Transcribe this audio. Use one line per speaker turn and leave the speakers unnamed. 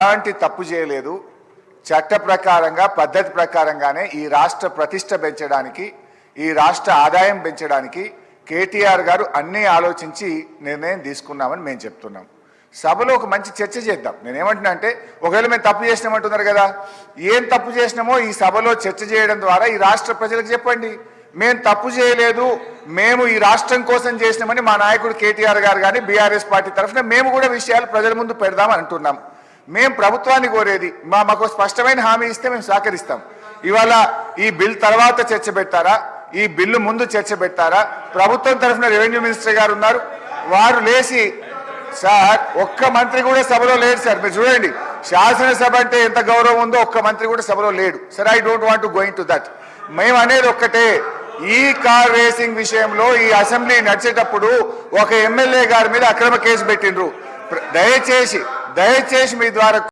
ఎలాంటి తప్పు చేయలేదు. చట్ట ప్రకారంగా పద్ధతి ప్రకారంగానే ఈ రాష్ట్ర ప్రతిష్ట పెంచడానికి ఈ రాష్ట్ర ఆదాయం పెంచడానికి కేటీఆర్ గారు అన్నీ ఆలోచించి నిర్ణయం తీసుకున్నామని మేము చెప్తున్నాం. సభలో ఒక మంచి చర్చ చేద్దాం. నేనేమంటున్నా అంటే ఒకవేళ మేము తప్పు చేసినామంటున్నారు కదా ఏం తప్పు చేసినామో ఈ సభలో చర్చ చేయడం ద్వారా ఈ రాష్ట్ర ప్రజలకు చెప్పండి. మేము తప్పు చేయలేదు మేము ఈ రాష్ట్రం కోసం చేసినామని మా నాయకుడు కేటీఆర్ గారు కానీ బీఆర్ఎస్ పార్టీ తరఫున మేము కూడా విషయాలు ప్రజల ముందు పెడదాం అంటున్నాం. మేము ప్రభుత్వాన్ని కోరేది మా మాకు స్పష్టమైన హామీ ఇస్తే మేము సహకరిస్తాం. ఇవాళ ఈ బిల్ తర్వాత చర్చ పెట్టారా ఈ బిల్లు ముందు చర్చ పెట్టారా ప్రభుత్వం తరఫున రెవెన్యూ మినిస్టర్ గారు ఉన్నారు. వారు లేచి సార్ ఒక్క మంత్రి కూడా సభలో లేడు సార్. మీరు చూడండి శాసనసభ అంటే ఎంత గౌరవం ఉందో ఒక్క మంత్రి కూడా సభలో లేడు. Sir I don't want going to that. మేము అనేది ఒక్కటే ఈ కార్ రేసింగ్ విషయంలో ఈ అసెంబ్లీ నడిచేటప్పుడు ఒక ఎమ్మెల్యే గారి మీద అక్రమ కేసు పెట్టిండ్రు. దయచేసి దయచేసి మీ ద్వారా